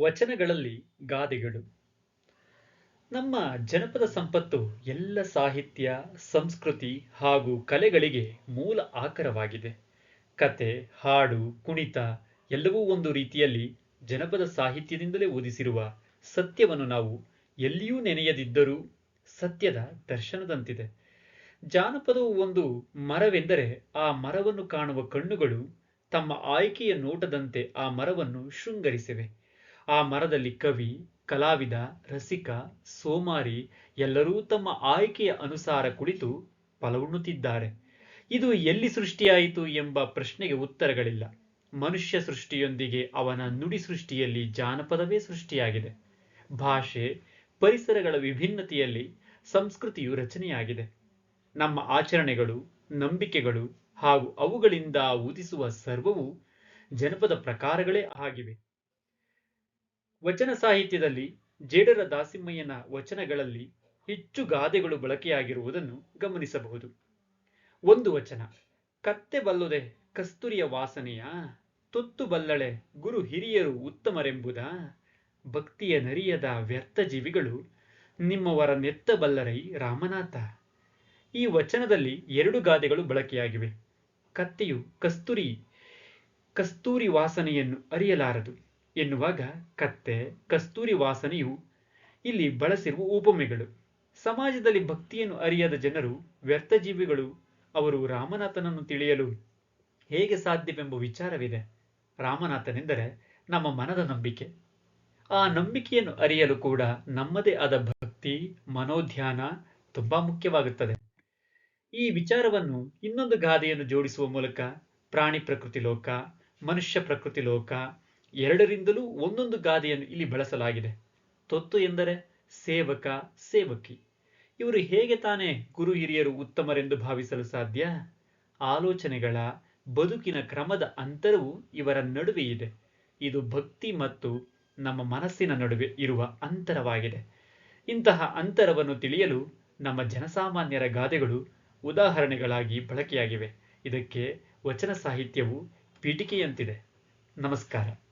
ವಚನಗಳಲ್ಲಿ ಗಾದೆಗಳು. ನಮ್ಮ ಜನಪದ ಸಂಪತ್ತು ಎಲ್ಲ ಸಾಹಿತ್ಯ, ಸಂಸ್ಕೃತಿ ಹಾಗೂ ಕಲೆಗಳಿಗೆ ಮೂಲ ಆಕರವಾಗಿದೆ. ಕತೆ, ಹಾಡು, ಕುಣಿತ ಎಲ್ಲವೂ ಒಂದು ರೀತಿಯಲ್ಲಿ ಜನಪದ ಸಾಹಿತ್ಯದಿಂದಲೇ ಓದಿಸಿರುವ ಸತ್ಯವನ್ನು ನಾವು ಎಲ್ಲಿಯೂ ನೆನೆಯದಿದ್ದರೂ ಸತ್ಯದ ದರ್ಶನದಂತಿದೆ. ಜಾನಪದವು ಒಂದು ಮರವೆಂದರೆ ಆ ಮರವನ್ನು ಕಾಣುವ ಕಣ್ಣುಗಳು ತಮ್ಮ ಆಯ್ಕೆಯ ನೋಟದಂತೆ ಆ ಮರವನ್ನು ಶೃಂಗರಿಸಿವೆ. ಆ ಮರದಲ್ಲಿ ಕವಿ, ಕಲಾವಿದ, ರಸಿಕ, ಸೋಮಾರಿ ಎಲ್ಲರೂ ತಮ್ಮ ಆಯ್ಕೆಯ ಅನುಸಾರ ಕುಳಿತು ಫಲವುಣ್ಣುತ್ತಿದ್ದಾರೆ ಇದು ಎಲ್ಲಿ ಸೃಷ್ಟಿಯಾಯಿತು ಎಂಬ ಪ್ರಶ್ನೆಗೆ ಉತ್ತರಗಳಿಲ್ಲ. ಮನುಷ್ಯ ಸೃಷ್ಟಿಯೊಂದಿಗೆ ಅವನ ನುಡಿ ಸೃಷ್ಟಿಯಲ್ಲಿ ಜಾನಪದವೇ ಸೃಷ್ಟಿಯಾಗಿದೆ. ಭಾಷೆ, ಪರಿಸರಗಳ ವಿಭಿನ್ನತೆಯಲ್ಲಿ ಸಂಸ್ಕೃತಿಯು ರಚನೆಯಾಗಿದೆ. ನಮ್ಮ ಆಚರಣೆಗಳು, ನಂಬಿಕೆಗಳು ಹಾಗೂ ಅವುಗಳಿಂದ ಉದಿಸುವ ಸರ್ವವು ಜನಪದ ಪ್ರಕಾರಗಳೇ ಆಗಿವೆ. ವಚನ ಸಾಹಿತ್ಯದಲ್ಲಿ ಜೇಡರ ದಾಸಿಮಯ್ಯನ ವಚನಗಳಲ್ಲಿ ಹೆಚ್ಚು ಗಾದೆಗಳು ಬಳಕೆಯಾಗಿರುವುದನ್ನು ಗಮನಿಸಬಹುದು. ಒಂದು ವಚನ, ಕತ್ತೆ ಬಲ್ಲದೆ ಕಸ್ತೂರಿಯ ವಾಸನೆಯ, ತೊತ್ತು ಬಲ್ಲಳೆ ಗುರು ಹಿರಿಯರು ಉತ್ತಮರೆಂಬುದ, ಭಕ್ತಿಯ ನರಿಯದ ವ್ಯರ್ಥ ಜೀವಿಗಳು ನಿಮ್ಮವರ ನೆತ್ತ ಬಲ್ಲರೈ ರಾಮನಾಥ. ಈ ವಚನದಲ್ಲಿ ಎರಡು ಗಾದೆಗಳು ಬಳಕೆಯಾಗಿವೆ. ಕತ್ತೆಯು ಕಸ್ತೂರಿ ಕಸ್ತೂರಿ ವಾಸನೆಯನ್ನು ಅರಿಯಲಾರದು. ಎನ್ನುವಾಗ ಕತ್ತೆ, ಕಸ್ತೂರಿ ವಾಸನೆಯು ಇಲ್ಲಿ ಬಳಸಿರುವ ಉಪಮೆಗಳು. ಸಮಾಜದಲ್ಲಿ ಭಕ್ತಿಯನ್ನು ಅರಿಯದ ಜನರು, ವ್ಯರ್ಥ ಜೀವಿಗಳು, ಅವರು ರಾಮನಾಥನನ್ನು ತಿಳಿಯಲು ಹೇಗೆ ಸಾಧ್ಯವೆಂಬ ವಿಚಾರವಿದೆ. ರಾಮನಾಥನೆಂದರೆ ನಮ್ಮ ಮನದ ನಂಬಿಕೆ. ಆ ನಂಬಿಕೆಯನ್ನು ಅರಿಯಲು ಕೂಡ ನಮ್ಮದೇ ಆದ ಭಕ್ತಿ, ಮನೋಧ್ಯಾನ ತುಂಬಾ ಮುಖ್ಯವಾಗುತ್ತದೆ. ಈ ವಿಚಾರವನ್ನು ಇನ್ನೊಂದು ಗಾದೆಯನ್ನು ಜೋಡಿಸುವ ಮೂಲಕ ಪ್ರಾಣಿ ಪ್ರಕೃತಿ ಲೋಕ, ಮನುಷ್ಯ ಪ್ರಕೃತಿ ಲೋಕ ಎರಡರಿಂದಲೂ ಒಂದೊಂದು ಗಾದೆಯನ್ನು ಇಲ್ಲಿ ಬಳಸಲಾಗಿದೆ. ತೊತ್ತು ಎಂದರೆ ಸೇವಕ, ಸೇವಕಿ. ಇವರು ಹೇಗೆ ತಾನೇ ಗುರು ಹಿರಿಯರು ಉತ್ತಮರೆಂದು ಭಾವಿಸಲು ಸಾಧ್ಯ? ಆಲೋಚನೆಗಳ, ಬದುಕಿನ ಕ್ರಮದ ಅಂತರವು ಇವರ ನಡುವೆ ಇದೆ. ಇದು ಭಕ್ತಿ ಮತ್ತು ನಮ್ಮ ಮನಸ್ಸಿನ ನಡುವೆ ಇರುವ ಅಂತರವಾಗಿದೆ. ಇಂತಹ ಅಂತರವನ್ನು ತಿಳಿಯಲು ನಮ್ಮ ಜನಸಾಮಾನ್ಯರ ಗಾದೆಗಳು ಉದಾಹರಣೆಗಳಾಗಿ ಬಳಕೆಯಾಗಿವೆ. ಇದಕ್ಕೆ ವಚನ ಸಾಹಿತ್ಯವು ಪೀಠಿಕೆಯಂತಿದೆ. ನಮಸ್ಕಾರ.